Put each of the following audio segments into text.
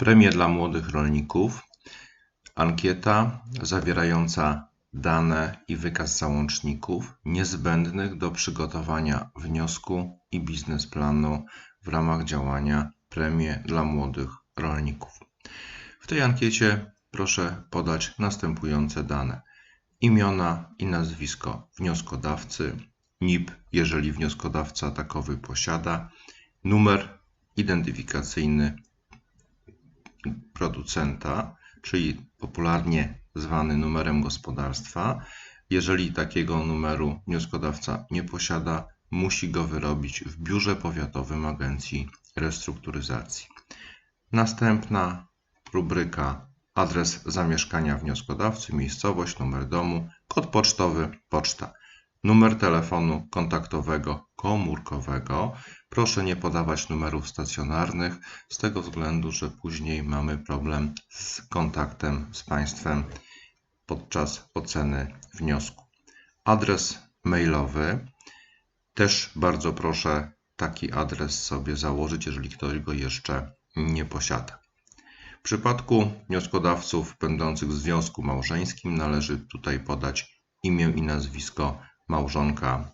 Premie dla młodych rolników. Ankieta zawierająca dane i wykaz załączników niezbędnych do przygotowania wniosku i biznesplanu w ramach działania Premie dla młodych rolników. W tej ankiecie proszę podać następujące dane: imiona i nazwisko wnioskodawcy, NIP, jeżeli wnioskodawca takowy posiada, numer identyfikacyjny producenta, czyli popularnie zwany numerem gospodarstwa. Jeżeli takiego numeru wnioskodawca nie posiada, musi go wyrobić w biurze powiatowym Agencji Restrukturyzacji. Następna rubryka adres zamieszkania wnioskodawcy, miejscowość, numer domu, kod pocztowy, poczta. Numer telefonu kontaktowego komórkowego. Proszę nie podawać numerów stacjonarnych, z tego względu, że później mamy problem z kontaktem z Państwem podczas oceny wniosku. Adres mailowy. Też bardzo proszę taki adres sobie założyć, jeżeli ktoś go jeszcze nie posiada. W przypadku wnioskodawców będących w związku małżeńskim należy tutaj podać imię i nazwisko małżonka.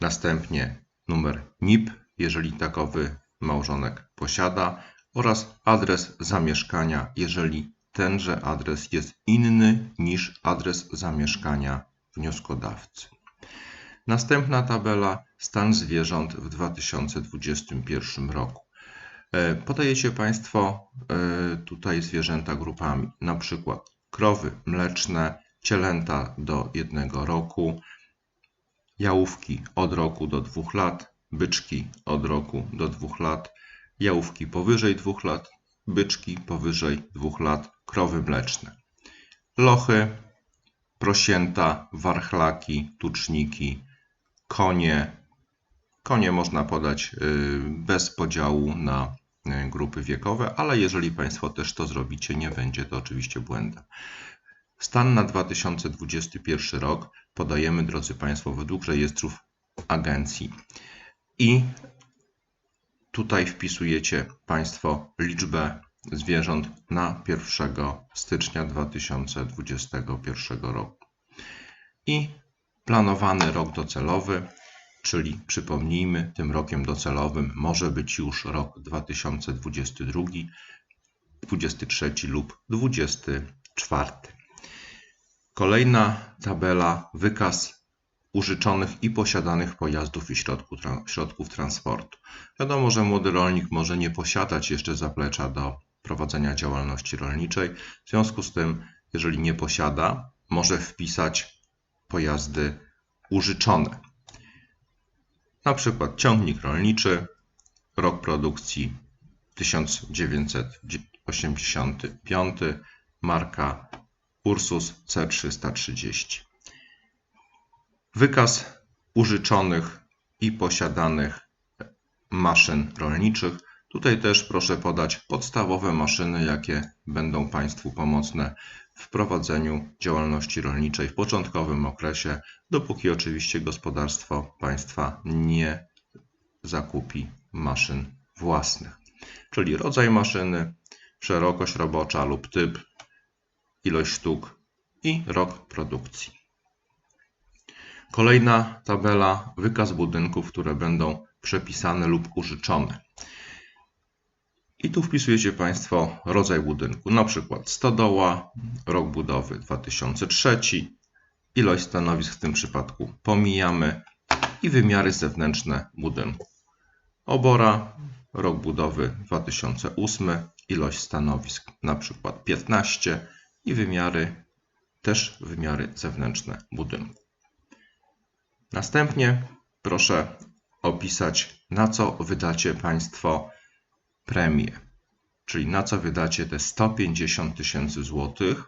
Następnie numer NIP, jeżeli takowy małżonek posiada, oraz adres zamieszkania, jeżeli tenże adres jest inny niż adres zamieszkania wnioskodawcy. Następna tabela stan zwierząt w 2021 roku. E, podajecie Państwo e, tutaj zwierzęta grupami, na przykład krowy mleczne, cielęta do jednego roku, jałówki od roku do dwóch lat, byczki od roku do dwóch lat, jałówki powyżej dwóch lat, byczki powyżej dwóch lat, krowy mleczne. Lochy, prosięta, warchlaki, tuczniki, konie. Konie można podać y, bez podziału na y, grupy wiekowe, ale jeżeli Państwo też to zrobicie, nie będzie to oczywiście błędem. Stan na 2021 rok podajemy, drodzy Państwo, według rejestrów agencji. I tutaj wpisujecie Państwo liczbę zwierząt na 1 stycznia 2021 roku. I planowany rok docelowy, czyli przypomnijmy, tym rokiem docelowym może być już rok 2022, 2023 lub 2024. Kolejna tabela wykaz użyczonych i posiadanych pojazdów i środków transportu. Wiadomo, że młody rolnik może nie posiadać jeszcze zaplecza do prowadzenia działalności rolniczej. W związku z tym, jeżeli nie posiada, może wpisać pojazdy użyczone. Na przykład ciągnik rolniczy, rok produkcji 1985, marka Ursus C330. Wykaz użyczonych i posiadanych maszyn rolniczych. Tutaj też proszę podać podstawowe maszyny, jakie będą Państwu pomocne w prowadzeniu działalności rolniczej w początkowym okresie, dopóki oczywiście gospodarstwo Państwa nie zakupi maszyn własnych. Czyli rodzaj maszyny, szerokość robocza lub typ, ilość sztuk i rok produkcji. Kolejna tabela wykaz budynków, które będą przepisane lub użyczone. I tu wpisujecie Państwo rodzaj budynku, na przykład stodoła, rok budowy 2003, ilość stanowisk w tym przypadku pomijamy i wymiary zewnętrzne budynku. Obora, rok budowy 2008, ilość stanowisk na przykład 15 i wymiary, też wymiary zewnętrzne budynku. Następnie proszę opisać, na co wydacie Państwo premię, czyli na co wydacie te 150 tysięcy złotych.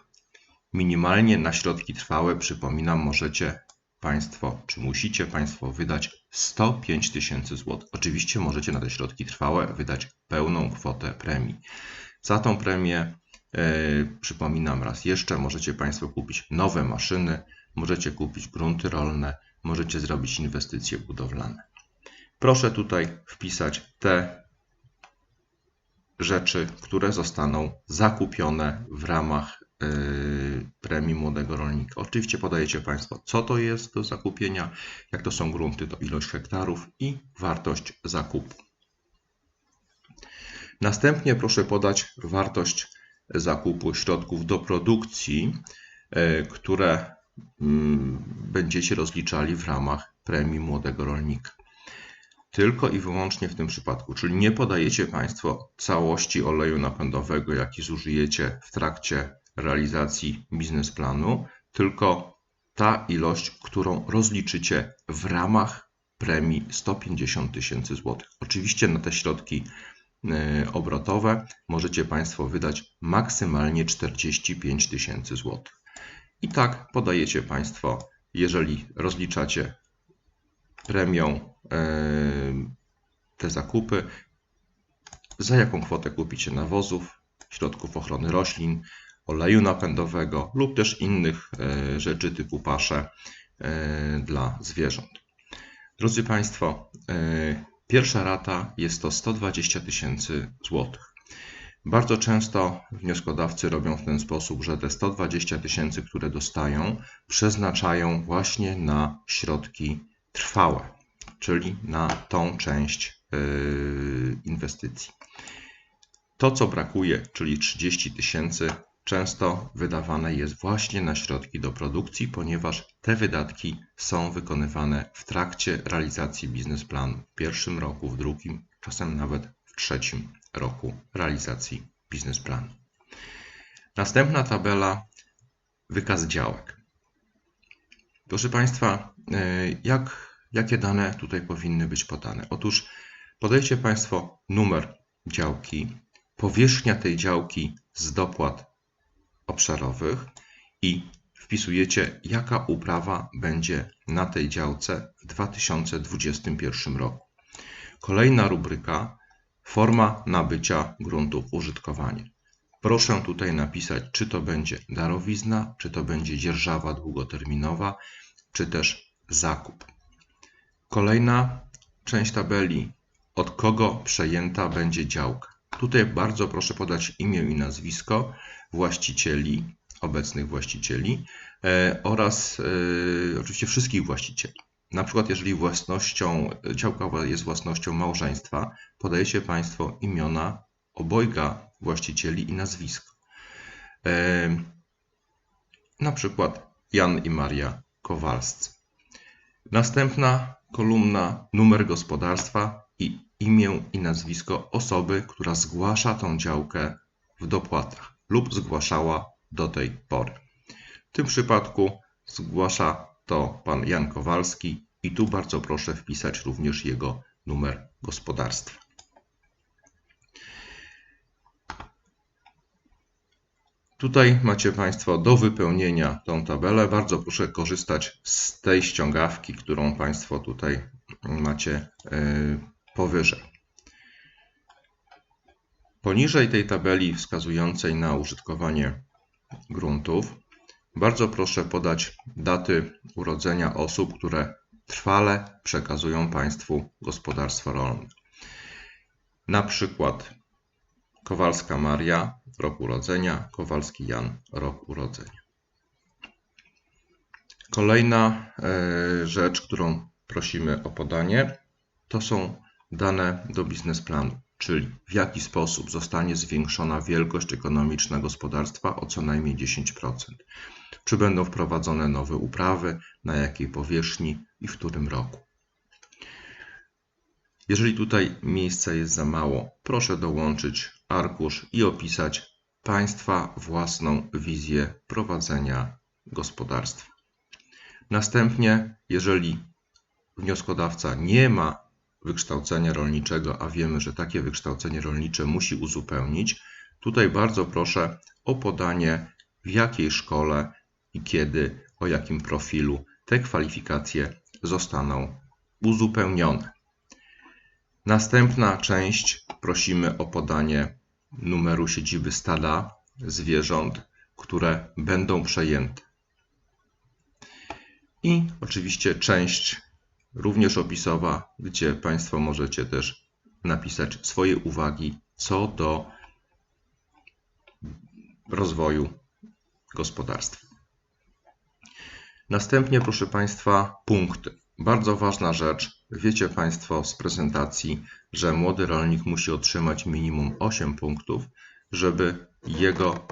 Minimalnie na środki trwałe, przypominam, możecie Państwo, czy musicie Państwo wydać 105 tysięcy złotych. Oczywiście możecie na te środki trwałe wydać pełną kwotę premii. Za tą premię, przypominam raz jeszcze, możecie Państwo kupić nowe maszyny, możecie kupić grunty rolne, możecie zrobić inwestycje budowlane. Proszę tutaj wpisać te rzeczy, które zostaną zakupione w ramach yy, premii młodego rolnika. Oczywiście podajecie Państwo, co to jest do zakupienia, jak to są grunty, to ilość hektarów i wartość zakupu. Następnie proszę podać wartość zakupu środków do produkcji, yy, które mm, będziecie rozliczali w ramach premii młodego rolnika tylko i wyłącznie w tym przypadku. Czyli nie podajecie Państwo całości oleju napędowego, jaki zużyjecie w trakcie realizacji biznesplanu, tylko ta ilość, którą rozliczycie w ramach premii 150 tysięcy złotych. Oczywiście na te środki obrotowe możecie Państwo wydać maksymalnie 45 tysięcy złotych. I tak podajecie Państwo, jeżeli rozliczacie premią te zakupy, za jaką kwotę kupicie nawozów, środków ochrony roślin, oleju napędowego lub też innych e, rzeczy typu pasze dla zwierząt. Drodzy Państwo, pierwsza rata jest to 120 tysięcy złotych. Bardzo często wnioskodawcy robią w ten sposób, że te 120 tysięcy, które dostają, przeznaczają właśnie na środki trwałe czyli na tą część yy, inwestycji. To, co brakuje, czyli 30 tysięcy, często wydawane jest właśnie na środki do produkcji, ponieważ te wydatki są wykonywane w trakcie realizacji biznesplanu w pierwszym roku, w drugim, czasem nawet w trzecim roku realizacji biznesplanu. Następna tabela wykaz działek. Proszę Państwa, yy, jak Jakie dane tutaj powinny być podane? Otóż podajcie Państwo numer działki, powierzchnia tej działki z dopłat obszarowych i wpisujecie, jaka uprawa będzie na tej działce w 2021 roku. Kolejna rubryka forma nabycia gruntów użytkowania. Proszę tutaj napisać, czy to będzie darowizna, czy to będzie dzierżawa długoterminowa, czy też zakup. Kolejna część tabeli. Od kogo przejęta będzie działka? Tutaj bardzo proszę podać imię i nazwisko właścicieli, obecnych właścicieli e, oraz e, oczywiście wszystkich właścicieli. Na przykład, jeżeli własnością, działka jest własnością małżeństwa, podajecie Państwo imiona obojga właścicieli i nazwisko. E, na przykład Jan i Maria Kowalscy. Następna kolumna numer gospodarstwa i imię i nazwisko osoby, która zgłasza tą działkę w dopłatach lub zgłaszała do tej pory. W tym przypadku zgłasza to pan Jan Kowalski i tu bardzo proszę wpisać również jego numer gospodarstwa. Tutaj macie Państwo do wypełnienia tą tabelę. Bardzo proszę korzystać z tej ściągawki, którą Państwo tutaj macie e, powyżej. Poniżej tej tabeli wskazującej na użytkowanie gruntów, bardzo proszę podać daty urodzenia osób, które trwale przekazują Państwu gospodarstwo rolne. Na przykład Kowalska Maria, rok urodzenia, Kowalski Jan, rok urodzenia. Kolejna e, rzecz, którą prosimy o podanie, to są dane do biznesplanu, czyli w jaki sposób zostanie zwiększona wielkość ekonomiczna gospodarstwa o co najmniej 10%. Czy będą wprowadzone nowe uprawy, na jakiej powierzchni i w którym roku. Jeżeli tutaj miejsca jest za mało, proszę dołączyć arkusz i opisać Państwa własną wizję prowadzenia gospodarstwa. Następnie, jeżeli wnioskodawca nie ma wykształcenia rolniczego, a wiemy, że takie wykształcenie rolnicze musi uzupełnić, tutaj bardzo proszę o podanie w jakiej szkole i kiedy, o jakim profilu te kwalifikacje zostaną uzupełnione. Następna część prosimy o podanie numeru siedziby stada zwierząt, które będą przejęte. I oczywiście część również opisowa, gdzie Państwo możecie też napisać swoje uwagi co do rozwoju gospodarstwa. Następnie, proszę Państwa, punkty. Bardzo ważna rzecz. Wiecie Państwo z prezentacji, że młody rolnik musi otrzymać minimum 8 punktów, żeby jego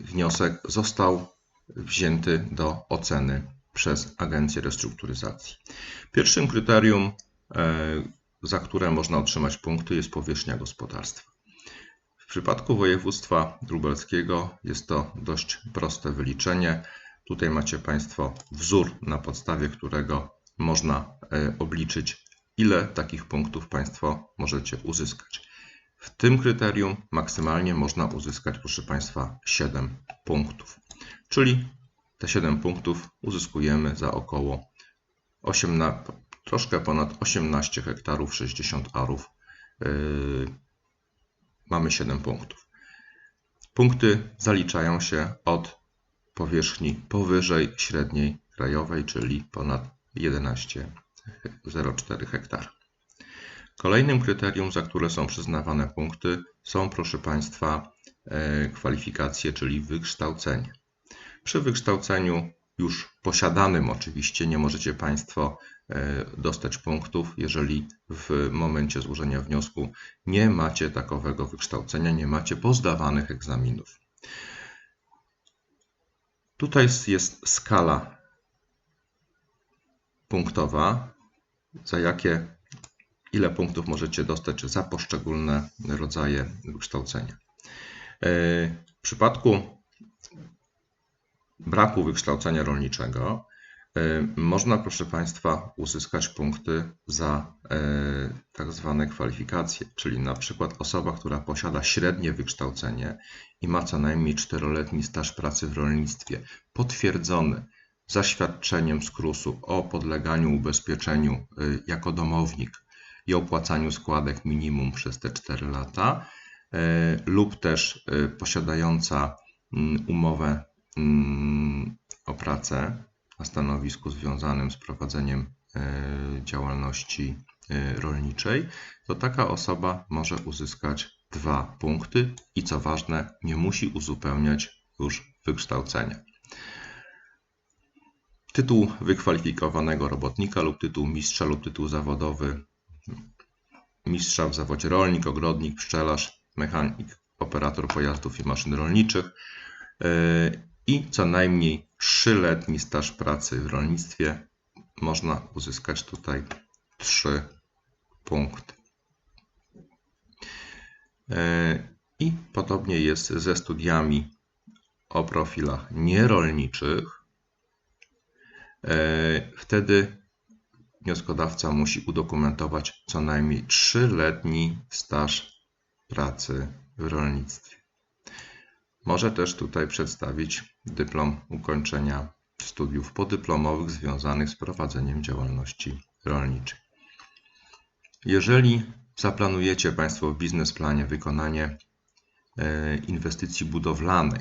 wniosek został wzięty do oceny przez Agencję Restrukturyzacji. Pierwszym kryterium, e, za które można otrzymać punkty, jest powierzchnia gospodarstwa. W przypadku województwa lubelskiego jest to dość proste wyliczenie. Tutaj macie Państwo wzór, na podstawie którego można e, obliczyć, ile takich punktów Państwo możecie uzyskać. W tym kryterium maksymalnie można uzyskać, proszę Państwa, 7 punktów. Czyli te 7 punktów uzyskujemy za około 18, troszkę ponad 18 hektarów, 60 arów. Yy, mamy 7 punktów. Punkty zaliczają się od powierzchni powyżej średniej krajowej, czyli ponad 11,04 hektara. Kolejnym kryterium, za które są przyznawane punkty, są, proszę Państwa, e, kwalifikacje, czyli wykształcenie. Przy wykształceniu już posiadanym oczywiście nie możecie Państwo e, dostać punktów, jeżeli w momencie złożenia wniosku nie macie takowego wykształcenia, nie macie pozdawanych egzaminów. Tutaj jest skala punktowa, za jakie, ile punktów możecie dostać za poszczególne rodzaje wykształcenia. E, w przypadku braku wykształcenia rolniczego e, można, proszę Państwa, uzyskać punkty za e, tak zwane kwalifikacje, czyli na przykład osoba, która posiada średnie wykształcenie i ma co najmniej czteroletni staż pracy w rolnictwie, potwierdzony zaświadczeniem z KRUS-u o podleganiu ubezpieczeniu e, jako domownik i opłacaniu składek minimum przez te 4 lata, lub też posiadająca mm, umowę o pracę na stanowisku związanym z prowadzeniem e, działalności e, rolniczej, to taka osoba może uzyskać dwa punkty i co ważne, nie musi uzupełniać już wykształcenia. Tytuł wykwalifikowanego robotnika lub tytuł mistrza lub tytuł zawodowy mistrza w zawodzie rolnik, ogrodnik, pszczelarz, mechanik, operator pojazdów i maszyn rolniczych e, i co najmniej 3-letni staż pracy w rolnictwie. Można uzyskać tutaj 3 punkty. E, I podobnie jest ze studiami o profilach nierolniczych. E, wtedy wnioskodawca musi udokumentować co najmniej 3-letni staż pracy w rolnictwie. Może też tutaj przedstawić dyplom ukończenia studiów podyplomowych związanych z prowadzeniem działalności rolniczej. Jeżeli zaplanujecie Państwo w biznesplanie wykonanie e, inwestycji budowlanej,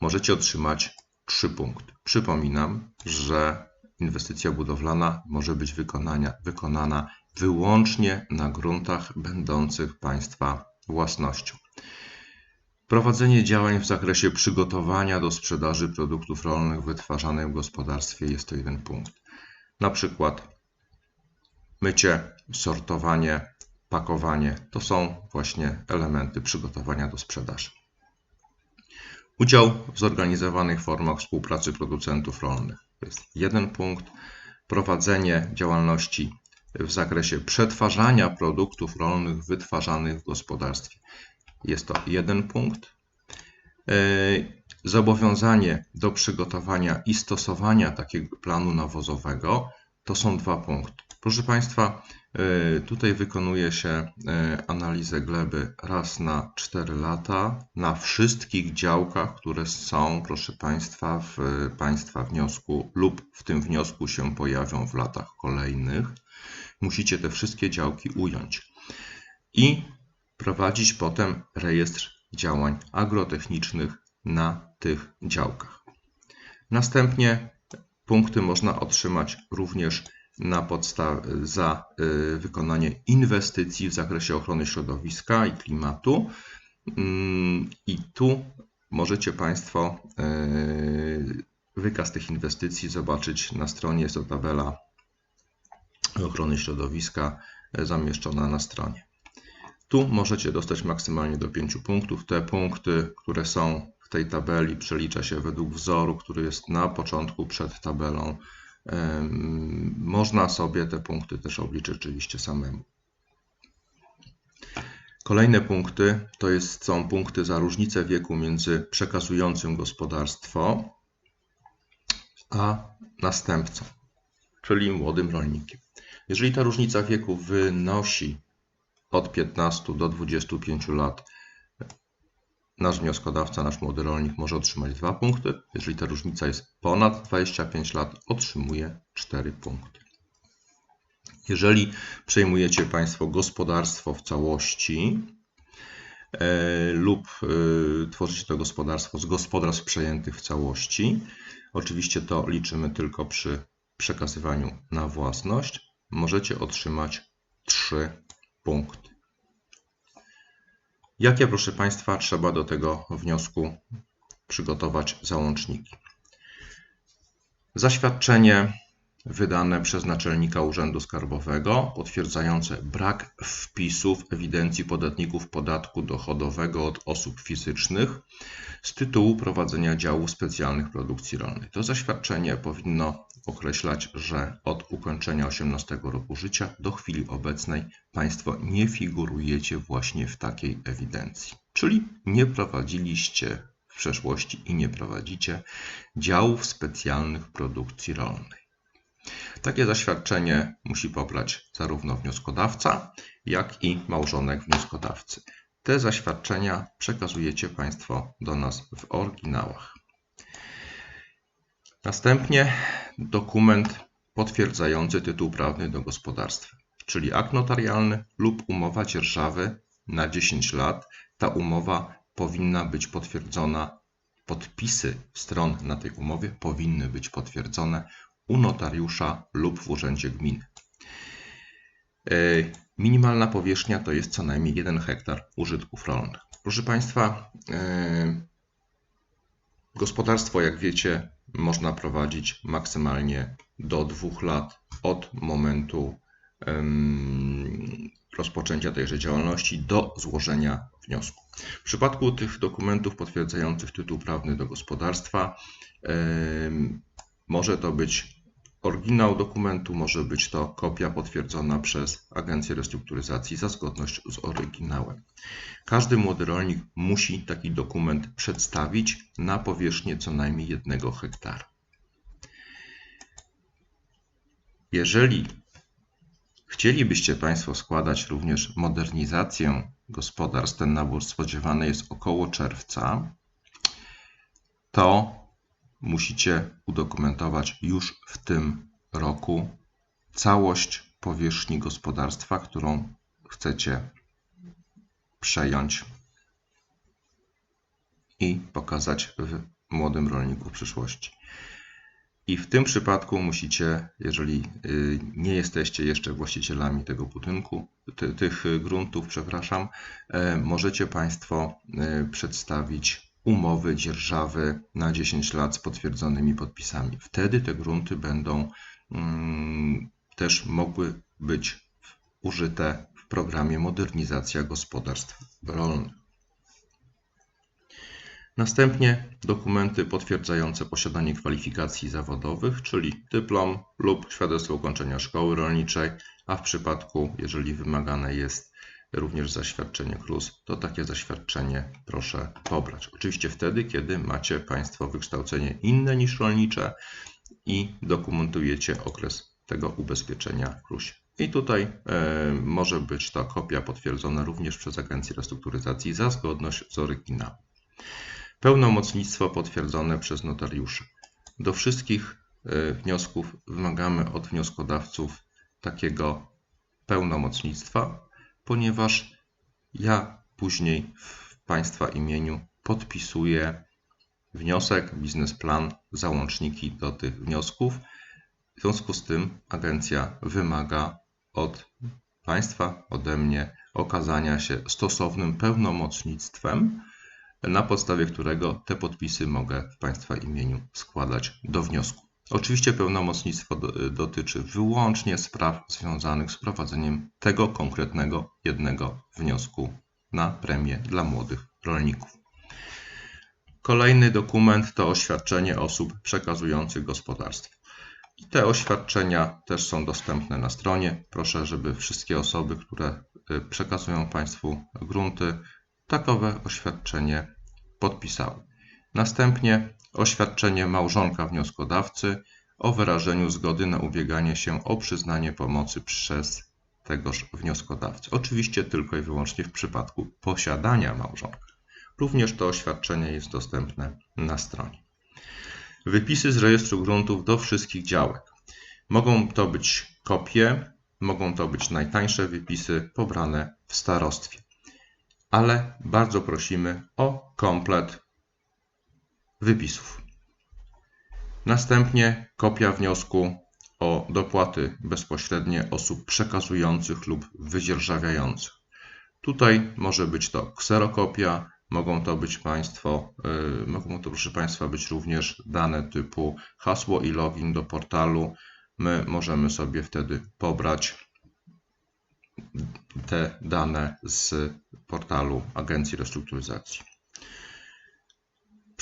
możecie otrzymać 3 punkty. Przypominam, że inwestycja budowlana może być wykonania, wykonana wyłącznie na gruntach będących Państwa własnością. Prowadzenie działań w zakresie przygotowania do sprzedaży produktów rolnych wytwarzanych w gospodarstwie jest to jeden punkt. Na przykład mycie, sortowanie, pakowanie to są właśnie elementy przygotowania do sprzedaży. Udział w zorganizowanych formach współpracy producentów rolnych to jest jeden punkt. Prowadzenie działalności w zakresie przetwarzania produktów rolnych wytwarzanych w gospodarstwie jest to jeden punkt. E, zobowiązanie do przygotowania i stosowania takiego planu nawozowego to są dwa punkty. Proszę Państwa, e, tutaj wykonuje się e, analizę gleby raz na 4 lata na wszystkich działkach, które są, proszę Państwa, w Państwa wniosku lub w tym wniosku się pojawią w latach kolejnych. Musicie te wszystkie działki ująć. I prowadzić potem rejestr działań agrotechnicznych na tych działkach. Następnie punkty można otrzymać również na podsta- za y, wykonanie inwestycji w zakresie ochrony środowiska i klimatu. Mm, I tu możecie Państwo y, wykaz tych inwestycji zobaczyć na stronie. Jest to tabela ochrony środowiska y, zamieszczona na stronie. Tu możecie dostać maksymalnie do 5 punktów. Te punkty, które są w tej tabeli, przelicza się według wzoru, który jest na początku przed tabelą. Można sobie te punkty też obliczyć oczywiście samemu. Kolejne punkty to jest, są punkty za różnicę wieku między przekazującym gospodarstwo a następcą, czyli młodym rolnikiem. Jeżeli ta różnica wieku wynosi od 15 do 25 lat, nasz wnioskodawca, nasz młody rolnik może otrzymać 2 punkty. Jeżeli ta różnica jest ponad 25 lat, otrzymuje 4 punkty. Jeżeli przejmujecie Państwo gospodarstwo w całości e, lub e, tworzycie to gospodarstwo z gospodarstw przejętych w całości, oczywiście to liczymy tylko przy przekazywaniu na własność, możecie otrzymać 3 punkty. Jakie, proszę Państwa, trzeba do tego wniosku przygotować załączniki? Zaświadczenie wydane przez naczelnika Urzędu Skarbowego potwierdzające brak wpisu w ewidencji podatników podatku dochodowego od osób fizycznych z tytułu prowadzenia działu specjalnych produkcji rolnej. To zaświadczenie powinno określać, że od ukończenia 18 roku życia do chwili obecnej Państwo nie figurujecie właśnie w takiej ewidencji, czyli nie prowadziliście w przeszłości i nie prowadzicie działów specjalnych produkcji rolnej. Takie zaświadczenie musi pobrać zarówno wnioskodawca, jak i małżonek wnioskodawcy. Te zaświadczenia przekazujecie Państwo do nas w oryginałach. Następnie dokument potwierdzający tytuł prawny do gospodarstwa, czyli akt notarialny lub umowa dzierżawy na 10 lat. Ta umowa powinna być potwierdzona, podpisy stron na tej umowie powinny być potwierdzone u notariusza lub w urzędzie gminy. E, Minimalna powierzchnia to jest co najmniej 1 hektar użytków rolnych. Proszę Państwa, e, gospodarstwo, jak wiecie, można prowadzić maksymalnie do 2 lat od momentu rozpoczęcia tejże działalności do złożenia wniosku. W przypadku tych dokumentów potwierdzających tytuł prawny do gospodarstwa może to być oryginał dokumentu, może być to kopia potwierdzona przez Agencję Restrukturyzacji za zgodność z oryginałem. Każdy młody rolnik musi taki dokument przedstawić na powierzchnię co najmniej 1 hektara. Jeżeli chcielibyście Państwo składać również modernizację gospodarstw, ten nabór spodziewany jest około czerwca, to musicie udokumentować już w tym roku całość powierzchni gospodarstwa, którą chcecie przejąć i pokazać w młodym rolniku w przyszłości. I w tym przypadku musicie, jeżeli y, nie jesteście jeszcze właścicielami tego budynku, ty, tych gruntów, przepraszam, e, możecie Państwo e, przedstawić umowy dzierżawy na 10 lat z potwierdzonymi podpisami. Wtedy te grunty będą mm, też mogły być użyte w programie Modernizacja Gospodarstw Rolnych. Następnie dokumenty potwierdzające posiadanie kwalifikacji zawodowych, czyli dyplom lub świadectwo ukończenia szkoły rolniczej, a w przypadku, jeżeli wymagane jest również zaświadczenie KRUS, to takie zaświadczenie proszę pobrać. Oczywiście wtedy, kiedy macie Państwo wykształcenie inne niż rolnicze i dokumentujecie okres tego ubezpieczenia KRUS. I tutaj e, może być to kopia potwierdzona również przez Agencję Restrukturyzacji za zgodność z oryginałem. Pełnomocnictwo potwierdzone przez notariuszy. Do wszystkich e, wniosków wymagamy od wnioskodawców takiego pełnomocnictwa, ponieważ ja później w Państwa imieniu podpisuję wniosek, biznesplan, załączniki do tych wniosków W związku z tym agencja wymaga od Państwa, ode mnie okazania się stosownym pełnomocnictwem, na podstawie którego te podpisy mogę w Państwa imieniu składać do wniosku. Oczywiście pełnomocnictwo do, dotyczy wyłącznie spraw związanych z prowadzeniem tego konkretnego jednego wniosku na premię dla młodych rolników. Kolejny dokument to oświadczenie osób przekazujących gospodarstwo. I te oświadczenia też są dostępne na stronie. Proszę, żeby wszystkie osoby, które y, przekazują Państwu grunty, takowe oświadczenie podpisały. Następnie oświadczenie małżonka wnioskodawcy o wyrażeniu zgody na ubieganie się o przyznanie pomocy przez tegoż wnioskodawcy. Oczywiście tylko i wyłącznie w przypadku posiadania małżonka. Również to oświadczenie jest dostępne na stronie. Wypisy z rejestru gruntów do wszystkich działek. Mogą to być kopie, mogą to być najtańsze wypisy pobrane w starostwie. Ale bardzo prosimy o komplet wypisów. Następnie kopia wniosku o dopłaty bezpośrednie osób przekazujących lub wydzierżawiających. Tutaj może być to kserokopia, mogą to być Państwo, yy, mogą to proszę Państwa być również dane typu hasło i login do portalu. My możemy sobie wtedy pobrać te dane z portalu Agencji Restrukturyzacji.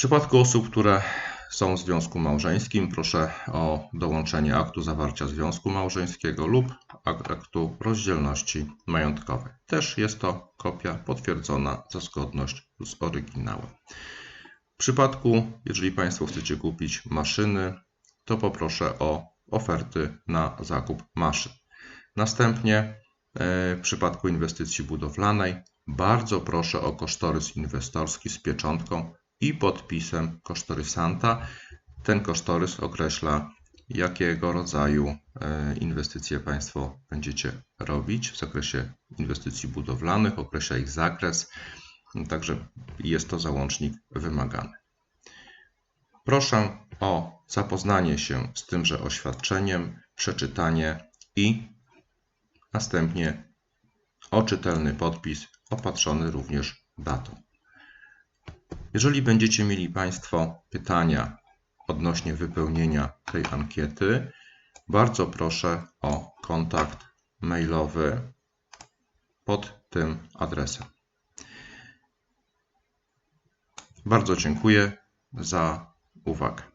Przypadku osób, które są w związku małżeńskim, proszę o dołączenie aktu zawarcia związku małżeńskiego lub aktu rozdzielności majątkowej. Też jest to kopia potwierdzona za zgodność z oryginałem. W przypadku, jeżeli Państwo chcecie kupić maszyny, to poproszę o oferty na zakup maszyn. Następnie e, w przypadku inwestycji budowlanej bardzo proszę o kosztorys inwestorski z pieczątką i podpisem kosztorysanta. Ten kosztorys określa, jakiego rodzaju e, inwestycje Państwo będziecie robić w zakresie inwestycji budowlanych, określa ich zakres, także jest to załącznik wymagany. Proszę o zapoznanie się z tymże oświadczeniem, przeczytanie i następnie o czytelny podpis opatrzony również datą. Jeżeli będziecie mieli Państwo pytania odnośnie wypełnienia tej ankiety, bardzo proszę o kontakt mailowy pod tym adresem. Bardzo dziękuję za uwagę.